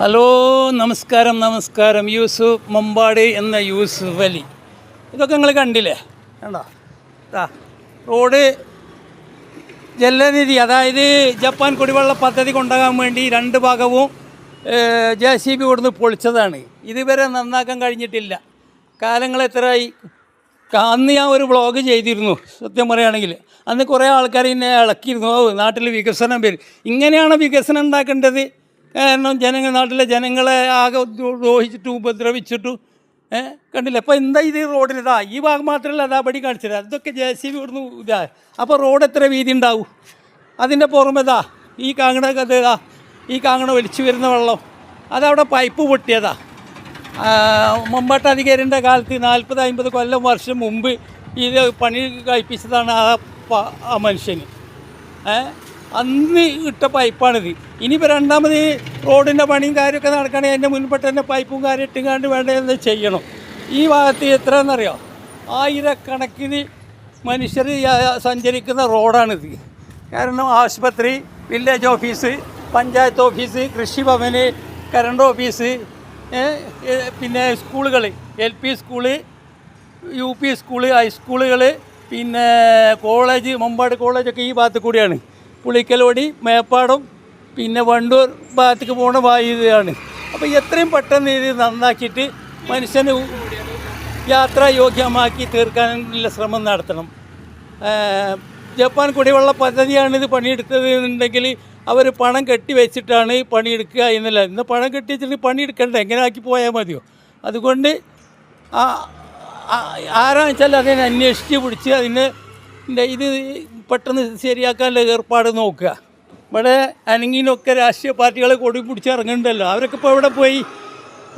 Hello നമസ്കാരം നമസ്കാരം. യൂസുഫ് മമ്പാടി എന്ന യൂസുഫ് അലി. ഇതൊക്കെ നിങ്ങൾ കണ്ടില്ലേ? കണ്ടോ? ആ റോഡ് ജലനിധി അതായത് ജപ്പാൻ കുടിവെള്ള പദ്ധതി കൊണ്ടുപോകാൻ വേണ്ടി രണ്ട് ഭാഗവും ജെ സി ബി കൊടുന്ന് പൊളിച്ചതാണ്. ഇതുവരെ നന്നാക്കാൻ കഴിഞ്ഞിട്ടില്ല. കാലങ്ങൾ എത്രയായി? അന്ന് ഞാൻ ഒരു വ്ളോഗ് ചെയ്തിരുന്നു സത്യം പറയുകയാണെങ്കിൽ. അന്ന് കുറേ ആൾക്കാർ ഇന്നെ ഇളക്കിയിരുന്നു. ഓ നാട്ടിൽ വികസനം വരും. ഇങ്ങനെയാണ് വികസനം ഉണ്ടാക്കേണ്ടത്? കാരണം ജനങ്ങൾ നാട്ടിലെ ജനങ്ങളെ ആകെ ദ്രോഹിച്ചിട്ടും ഉപദ്രവിച്ചിട്ടും ഏഹ് കണ്ടില്ല? അപ്പോൾ എന്താ ഇത് ഇതാ ഈ ഭാഗം മാത്രമല്ല അതാ പടി കാണിച്ചത്. അതൊക്കെ ജെ സി ബി ഇവിടുന്ന് ഇതാ. അപ്പോൾ റോഡ് എത്ര വീതി ഉണ്ടാവും? അതിന്റെ പുറമെതാ ഈ കാങ്ങണ ഇതാ. ഈ കാങ്ങണ ഒലിച്ചു വരുന്ന വെള്ളം. അതവിടെ പൈപ്പ് പൊട്ടിയതാ. മുമ്പാട്ടധികാരിന്റെ കാലത്ത് നാൽപ്പത് അമ്പത് കൊല്ലം വർഷം മുമ്പ് ഇത് പണി കഴിപ്പിച്ചതാണ് ആ മനുഷ്യന്. ഏ അന്ന് ഇട്ട പൈപ്പാണിത്. ഇനിയിപ്പോൾ രണ്ടാമത് റോഡിന്റെ പണിയും കാര്യമൊക്കെ നടക്കുകയാണെങ്കിൽ അതിന്റെ മുൻപ് തന്നെ പൈപ്പും കാര്യം ഇട്ടുകാണ്ട് വേണ്ടതെന്ന് ചെയ്യണം. ഈ ഭാഗത്ത് എത്രയെന്നറിയോ ആയിരക്കണക്കിന് മനുഷ്യർ സഞ്ചരിക്കുന്ന റോഡാണിത്. കാരണം ആശുപത്രി വില്ലേജ് ഓഫീസ് പഞ്ചായത്ത് ഓഫീസ് കൃഷിഭവന് കറണ്ട് ഓഫീസ് പിന്നെ സ്കൂളുകൾ L P school U P school ഹൈസ്കൂളുകൾ പിന്നെ കോളേജ് മമ്പാട് കോളേജൊക്കെ ഈ ഭാഗത്ത് കൂടിയാണ്. പുളിക്കലോടി മേപ്പാടം പിന്നെ വണ്ടൂർ ഭാഗത്തേക്ക് പോണ വായുതയാണ് അപ്പോൾ എത്രയും പെട്ടെന്ന് ഇത് നന്നാക്കിയിട്ട് മനുഷ്യന് യാത്രാ യോഗ്യമാക്കി തീർക്കാനുള്ള ശ്രമം നടത്തണം. ജപ്പാൻ കുടിവെള്ള പദ്ധതിയാണ് ഇത് പണിയെടുത്തത് എന്നുണ്ടെങ്കിൽ അവർ പണം കെട്ടി വെച്ചിട്ടാണ് പണിയെടുക്കുക എന്നല്ല. ഇന്ന് പണം കെട്ടി വെച്ചിട്ട് പണിയെടുക്കണ്ട. എങ്ങനെ ആക്കി പോയാൽ മതിയോ? അതുകൊണ്ട് ആ ആ- ആരാന്ന് വെച്ചാൽ അതിനെ അന്വേഷിച്ച് പിടിച്ച് അതിന് ഇന്റെ ഇത് പെട്ടെന്ന് ശരിയാക്കാനുള്ള ഏർപ്പാട് നോക്കുക. ഇവിടെ അനങ്ങിനൊക്കെ രാഷ്ട്രീയ പാർട്ടികളെ കൊടി പിടിച്ച് ഇറങ്ങുന്നുണ്ടല്ലോ അവരൊക്കെ ഇപ്പോൾ ഇവിടെ പോയി?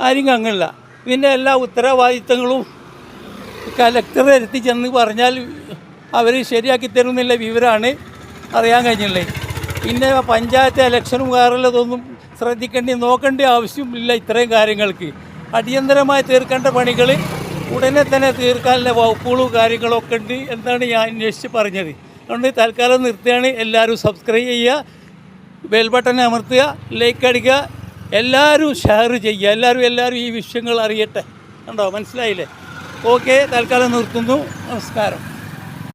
ആരും കങ്ങില്ല പിന്നെ എല്ലാ ഉത്തരവാദിത്തങ്ങളും കലക്ടർ എത്തി ചെന്ന് പറഞ്ഞാൽ അവർ ശരിയാക്കി തരുന്നില്ല വിവരമാണ് അറിയാൻ കഴിഞ്ഞില്ലേ പിന്നെ പഞ്ചായത്ത് ഇലക്ഷനും വേറെല്ലതൊന്നും ശ്രദ്ധിക്കേണ്ടി നോക്കേണ്ട ആവശ്യമില്ല ഇത്രയും കാര്യങ്ങൾക്ക്. അടിയന്തരമായി തീർക്കേണ്ട പണികൾ ഉടനെ തന്നെ തീർക്കാനുള്ള വകുപ്പുകളും കാര്യങ്ങളൊക്കെ ഉണ്ട് എന്നാണ് ഞാൻ അന്വേഷിച്ച് പറഞ്ഞത്. അതുകൊണ്ട് തൽക്കാലം നിർത്തുകയാണ്. എല്ലാവരും സബ്സ്ക്രൈബ് ചെയ്യുക ബെൽ ബട്ടൺ അമർത്തുക ലൈക്ക് അടിക്കുക എല്ലാവരും ഷെയർ ചെയ്യുക. എല്ലാവരും എല്ലാവരും ഈ വിഷയങ്ങൾ അറിയട്ടെ. കണ്ടോ? മനസ്സിലായില്ലേ? ഓക്കെ തൽക്കാലം നിർത്തുന്നു. നമസ്കാരം.